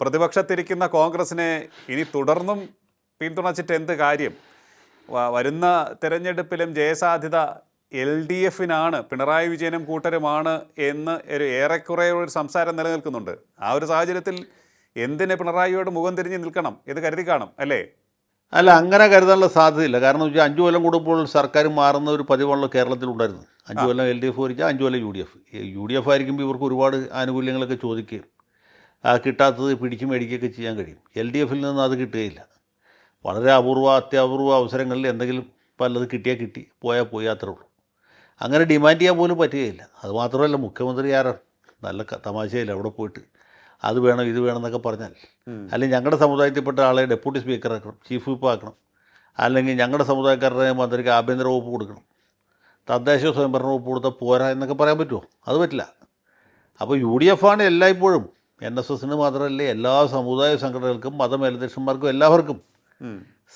പ്രതിപക്ഷത്തിരിക്കുന്ന കോൺഗ്രസിനെ ഇനി തുടർന്നും പിന്തുണച്ചിട്ട് എന്ത് കാര്യം? വരുന്ന തെരഞ്ഞെടുപ്പിലും ജയസാധ്യത എൽ ഡി എഫിനാണ് പിണറായി വിജയനും കൂട്ടരുമാണ് എന്ന് ഒരു ഏറെക്കുറെ ഒരു സംസാരം നിലനിൽക്കുന്നുണ്ട്. ആ ഒരു സാഹചര്യത്തിൽ എന്തിന് പിണറായിയോട് മുഖം തിരിഞ്ഞ് നിൽക്കണം എന്ന് കരുതി കാണും അല്ലേ? അല്ല അങ്ങനെ കരുതാനുള്ള സാധ്യതയില്ല. കാരണം വെച്ചാൽ അഞ്ച് കൊല്ലം കൂടുമ്പോൾ സർക്കാർ മാറുന്ന ഒരു പതിവുള്ള കേരളത്തിലുണ്ടായിരുന്നു അഞ്ച് കൊല്ലം എൽ ഡി എഫ് ഭരിച്ചാൽ അഞ്ച് കൊല്ലം U D F. U D F ആയിരിക്കുമ്പോൾ ഇവർക്ക് ഒരുപാട് ആനുകൂല്യങ്ങളൊക്കെ ചോദിക്കുകയും കിട്ടാത്തത് പിടിച്ചു മേടിക്കുകയൊക്കെ ചെയ്യാൻ കഴിയും. എൽ ഡി എഫിൽ നിന്ന് അത് കിട്ടുകയില്ല. വളരെ അപൂർവ അത്യപൂർവ അവസരങ്ങളിൽ എന്തെങ്കിലും പലത് കിട്ടിയാൽ കിട്ടി പോയാൽ പോയി അത്രേ ഉള്ളൂ. അങ്ങനെ ഡിമാൻഡ് ചെയ്യാൻ പോലും പറ്റുകയില്ല. അതുമാത്രമല്ല മുഖ്യമന്ത്രി ആരാണ് നല്ല തമാശയില്ല അവിടെ പോയിട്ട്. അത് വേണം ഇത് വേണം എന്നൊക്കെ പറഞ്ഞാൽ. അല്ലെങ്കിൽ ഞങ്ങളുടെ സമുദായത്തിൽപ്പെട്ട ആളെ ഡെപ്യൂട്ടി സ്പീക്കർ ആക്കണം ചീഫ് വിപ്പ് ആക്കണം. അല്ലെങ്കിൽ ഞങ്ങളുടെ സമുദായക്കാരുടെ മന്ത്രിക്ക് ആഭ്യന്തര വകുപ്പ് കൊടുക്കണം. തദ്ദേശ സ്വയംഭരണ വകുപ്പ് കൊടുത്താൽ പോരാ എന്നൊക്കെ പറയാൻ പറ്റുമോ? അത് പറ്റില്ല. അപ്പോൾ യു ഡി എഫ് ആണ് എല്ലായ്പ്പോഴും എൻ എസ് എസിന് മാത്രമല്ല എല്ലാ സമുദായ സംഘടനകൾക്കും മതമേലധ്യക്ഷന്മാർക്കും എല്ലാവർക്കും.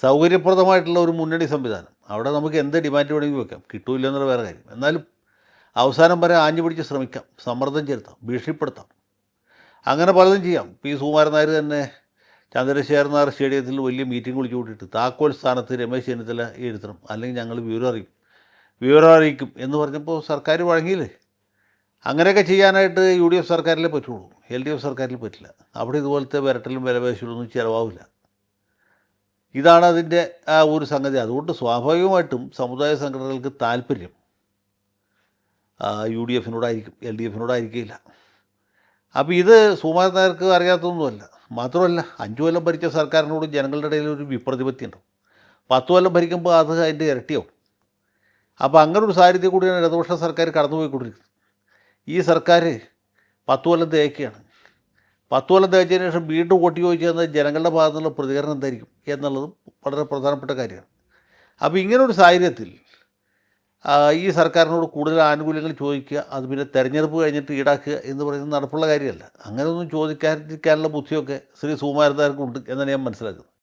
സൗകര്യപ്രദമായിട്ടുള്ള ഒരു മുന്നണി സംവിധാനം. അവിടെ നമുക്ക് എന്ത് ഡിമാൻഡ് വേണമെങ്കിൽ വെക്കാം. കിട്ടൂല എന്നുള്ള വേറെ കാര്യം. എന്നാലും അവസാനം വരെ ആഞ്ഞു പിടിച്ച് ശ്രമിക്കാം. സമ്മർദ്ദം ചെലുത്താം. ഭീഷണിപ്പെടുത്താം. അങ്ങനെ പലതും ചെയ്യാം. പി സുകുമാരൻ നായർ തന്നെ ചന്ദ്രശേഖരൻ നായർ സ്റ്റേഡിയത്തിൽ വലിയ മീറ്റിംഗ് വിളിച്ചു കൂട്ടിയിട്ട് താക്കോൽ സ്ഥാനത്ത് രമേശ് ചെന്നിത്തല ഇരുത്തണം അല്ലെങ്കിൽ ഞങ്ങൾ വിവരം അറിയും. വിവരം അറിയിക്കും എന്ന് പറഞ്ഞപ്പോൾ സർക്കാർ വഴങ്ങിയില്ലേ? അങ്ങനെയൊക്കെ ചെയ്യാനായിട്ട് യു ഡി എഫ് സർക്കാരിലേ പറ്റുള്ളൂ. എൽ ഡി എഫ് സർക്കാരിൽ പറ്റില്ല. അവിടെ ഇതുപോലത്തെ വിരട്ടലും വിലപേശലൊന്നും ചിലവാവില്ല. ഇതാണ് അതിന്റെ ആ ഒരു സംഗതി. അതുകൊണ്ട് സ്വാഭാവികമായിട്ടും സമുദായ സംഘടനകൾക്ക് താല്പര്യം യു ഡി എഫിനോടായിരിക്കും എൽ ഡി എഫിനോടായിരിക്കില്ല. അപ്പോൾ ഇത് സുമാര നായർക്ക് അറിയാത്തൊന്നുമല്ല. മാത്രമല്ല അഞ്ചു കൊല്ലം ഭരിച്ച സർക്കാരിനോട് ജനങ്ങളുടെ ഇടയിൽ ഒരു വിപ്രതിപത്തി ഉണ്ടാവും പത്തു കൊല്ലം ഭരിക്കുമ്പോൾ അത് അതിന്റെ ഇരട്ടിയാവും. അപ്പോൾ അങ്ങനെ ഒരു സാഹചര്യത്തിൽ കൂടിയാണ് ഇടതുപക്ഷ സർക്കാർ കടന്നുപോയിക്കൊണ്ടിരിക്കുന്നത്. ഈ സർക്കാർ പത്ത് കൊല്ലം തേക്കുകയാണ്. പത്ത് കൊല്ലം തേച്ചതിന് ശേഷം വീണ്ടും വോട്ട് ചോദിച്ചു തന്നാൽ ജനങ്ങളുടെ ഭാഗത്തു നിന്നുള്ള പ്രതികരണം എന്തായിരിക്കും എന്നുള്ളതും വളരെ പ്രധാനപ്പെട്ട കാര്യമാണ്. അപ്പോൾ ഇങ്ങനൊരു സാഹചര്യത്തിൽ ഈ സർക്കാരിനോട് കൂടുതൽ ആനുകൂല്യങ്ങൾ ചോദിക്കുക അത് പിന്നെ തെരഞ്ഞെടുപ്പ് കഴിഞ്ഞിട്ട് ഈടാക്കുക എന്ന് പറയുന്നത് നടപ്പുള്ള കാര്യമല്ല. അങ്ങനെയൊന്നും ചോദിക്കാതിരിക്കാനുള്ള ബുദ്ധിയൊക്കെ ശ്രീ സുകുമാരനാർക്കുണ്ട് എന്നാണ് ഞാൻ മനസ്സിലാക്കുന്നത്.